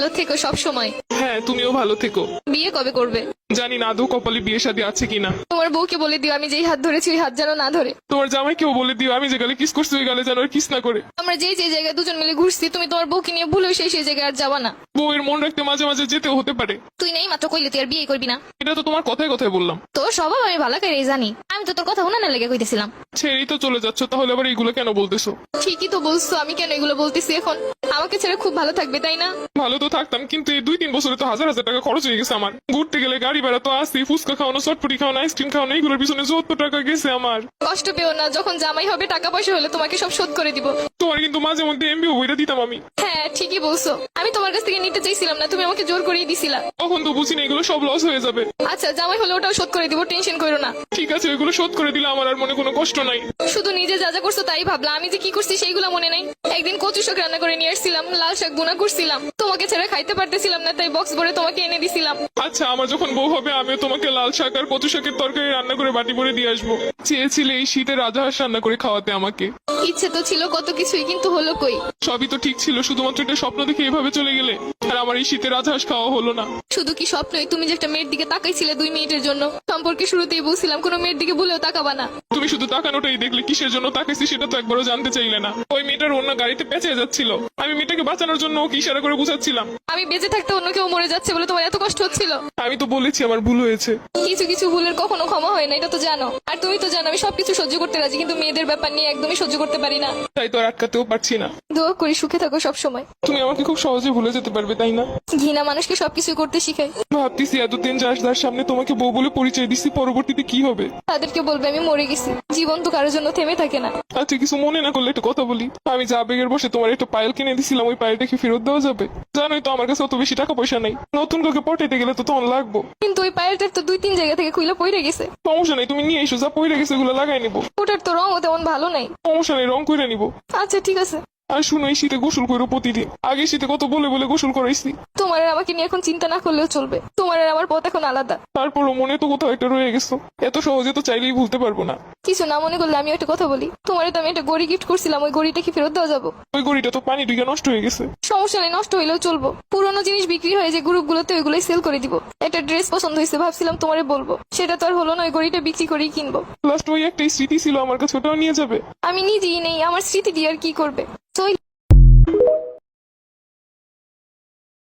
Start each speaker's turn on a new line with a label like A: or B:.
A: ভালো থেকো সব সময়
B: হ্যাঁ তুমিও ভালো থেকো।
A: বিয়ে কবে করবে?
B: জানি না আদৌ কপালে বিয়ে শাদী আছে কিনা।
A: তোমার বউকে বলে দিও আমি যেই হাত ধরেছি ওই হাত যেন না ধরে।
B: তোমার জামাই কেউ বলে দিও আমি যে গালে কিস করছি ওই গালে যেন আর কিস না করে।
A: আমরা যেই যে জায়গায় দুজন মিলে ঘুরছি তুমি তোমার বউকে নিয়ে ভুলেও সেই সেই জায়গায় আর যাবা না।
B: বউয়ের মন রাখতে মাঝে মাঝে যেতেও হতে পারে।
A: তুই নেই মাত্র কইলে তুই আর বিয়ে করবি না।
B: এটা তো তোমার কথায় কথায় বললাম।
A: তোর স্বভাব আমি ভালো করে জানি। আমি তো তোর কথা উনানে লেগে কইতেছিলাম।
B: ছেড়েই তো চলে যাচ্ছ তাহলে আবার এইগুলো কেন বলতেছো?
A: ঠিকই তো বলছো আমি কেন এগুলো বলতেছি এখন? আমাকে ছেড়ে খুব ভালো থাকবে তাই না?
B: ভালো তো থাকতাম কিন্তু এই দুই তিন বছরে তো হাজার হাজার টাকা খরচ হয়ে গেছে আমার। ঘুরতে গেলে গাড়ি ভাড়া তো আসি ফুচকা খাওয়ানো চটপটি খাওয়ানো আইসক্রিম খাওয়ানো এইগুলোর পিছনে যত টাকা গেছে আমার।
A: কষ্ট পেও না যখন জামাই হবে টাকা পয়সা হলে তোমাকে সব শোধ করে দিব।
B: তোমার কিন্তু মাঝে মধ্যে এমবিও বইটা দিতাম আমি।
A: হ্যাঁ ঠিকই বলছো। আমি তোমার কাছ থেকে নিতে চাইছিলাম না তুমি আমাকে জোর করেই দিছিলা।
B: তখন তো বুঝি না এগুলো সব লস হয়ে যাবে।
A: আচ্ছা জামাই হলে ওটাও শোধ করে দিব টেনশন করো না।
B: ঠিক আছে এগুলো শোধ করে দিলে আমার আর মনে কোনো কষ্ট নাই।
A: শুধু নিজে যা যা করছ তাই ভাবলাম আমি যে কি করছি সেইগুলো মনে নাই। একদিন কচু শাক রান্না করে নিয়ে আসছিলাম লাল শাক গুনা করছিলাম। তোমাকে ছেড়ে খাইতে পারতেছিলাম না তাই বক্স ভরে তোমাকে এনে দিছিলাম।
B: আচ্ছা আমার যখন বউ হবে আমিও তোমাকে লাল শাক আর কচু শাকের তরকারি রান্না করে বাটি ভরে দিয়ে আসব। চেয়েছিলে এই শীতে রাজাহাঁস রান্না করে খাওয়াতে আমাকে।
A: ইচ্ছে তো ছিল কত কিছুই কিন্তু হলো কই?
B: সবই তো ঠিক ছিল শুধুমাত্র স্বপ্ন দেখে এভাবে চলে গেলে? আর আমার এই শীতে রাজহাঁস খাওয়া হলো না।
A: শুধু কি স্বপ্নই? তুমি যে একটা মেয়ের দিকে তাকাইছিলে দুই মিনিটের জন্য। সম্পর্কে শুরুতেই বলছিলাম কোনো মেয়ের দিকে ভুলেও তাকাবা না।
B: তুমি শুধু তাকানোটাই দেখলে কিসের জন্য তাকাইছি সেটা তো একবারও জানতে চাইলে না। ওই মেয়েটার অন্য গাড়িতে পেঁচে যাচ্ছিল। আমি মেয়েটাকে বাঁচানোর জন্য ওকে ইশারা করে বুঝাচ্ছিলাম
A: আমি বেঁচে থাকতে অন্য কেউ মরে যাচ্ছে বলে তোমার এত কষ্ট হচ্ছিল?
B: আমি তো বলেছি আমার ভুল হয়েছে।
A: কিছু কিছু ভুলের কখনো ক্ষমা হয় না এটা তো জানো। আর তুমি তো জানো আমি সবকিছু সহ্য করতে রাজি কিন্তু মেয়েদের ব্যাপার নিয়ে একদমই সহ্য করতে পারি না।
B: তাই তো আর আটকাতেও পারছি না।
A: দোয়া করি সুখে থাকো সব সময়
B: তুমি আমাকে খুব সহজে ভুলে যেতে পারবে। তাই না?
A: ঘৃণা মানুষকে সবকিছু করতে শিখায়
B: ভাবতেছি এতদিন যার সামনে তোমাকে বউ বলে পরিচয় দিচ্ছি পরবর্তীতে কি হবে?
A: তাদেরকে বলবে আমি মরে গেছি। জীবন তো কারোর জন্য থেমে থাকে না।
B: আচ্ছা কিছু মনে না করলে একটা কথা বলি। আমি যা বেগের বসে তোমার একটা পায়েল কিনে দিছিলাম ওই পায়েলটা কি ফেরত দেওয়া যাবে। জানোই তো আমার কাছে অত বেশি টাকা পয়সা নেই। নতুন কাউকে পটাইতে গেলে তো তখন লাগবো।
A: কিন্তু ওই পায়েলটার তো দুই তিন জায়গা থেকে খুলে পড়ে গেছে।
B: সমস্যা নেই তুমি নিয়ে এসো যা পড়ে গেছে এগুলো লাগাই নিবো।
A: ওটার তো রঙও তেমন ভালো নাই।
B: সমস্যা নেই রং করে নিবো।
A: আচ্ছা ঠিক আছে।
B: আর শুনো এই শীতে গোসল করো প্রতিদিন। আগে শীতে কত বলে বলে গোসল করাইছি।
A: তোমার আর আমাকে নিয়ে এখন চিন্তা না করলেও চলবে। তোমার আর আমার পথ এখন আলাদা।
B: তারপরও মনে তো কোথাও একটা রয়ে গেছো। এত সহজে তো চাইলেই ভুলতে পারব না।
A: কিছু না মনে করলে আমি একটা কথা বলি। তোমার তো আমি একটা গড়ি গিফট করছিলাম ওই গড়িটা কি ফেরত দেওয়া যাব?
B: ওই গড়িটা তো পানি ঢুকে নষ্ট হয়ে গেছে।
A: সমস্যা নেই নষ্ট হইলেও চলবো। পুরোনো জিনিস বিক্রি হয়ে যে গ্রুপগুলোতে ওইগুলোই সেল করে দিব। একটা ড্রেস পছন্দ হয়েছে ভাবছিলাম তোমারে বলব। সেটা তো আর হলো না ওই গড়িটা বিক্রি করেই কিনবো।
B: লাস্ট ওই একটাই স্মৃতি ছিল আমার কাছে ওটাও নিয়ে যাবে।
A: আমি নিজেই নেই আমার স্মৃতি দিয়ে আর কি করবে?